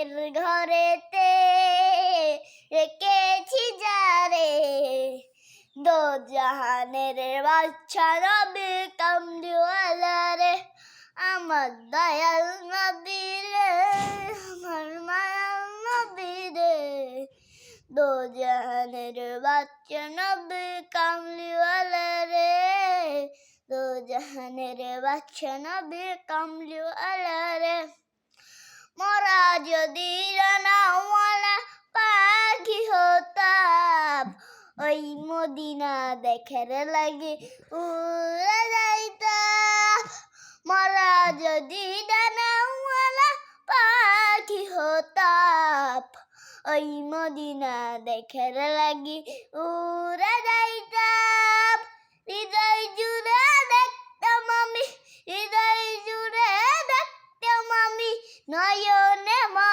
এর ঘরেতে রেখেছি যারে দো জাহানের বাচ্চা নবী কামলিওয়ালা রে। আমার দয়াল নবী রে, আমার মায়াল নবী রে। দো জাহানের বাচ্চা নবী কামলিওয়ালা রে। দো জাহানের বাচ্চা নবী কামলিওয়ালা রে। ওই মদিনা দেখার লাগে উড়ে যাইতাম মোরা যদি ডানাওয়ালা পাখি হতাম ওই মদিনা দেখার লাগি উড়ে যাইতাম হৃদয় জুড়ে দেখতাম আমি, হৃদয় জুড়ে দেখতাম আমি, নয়নে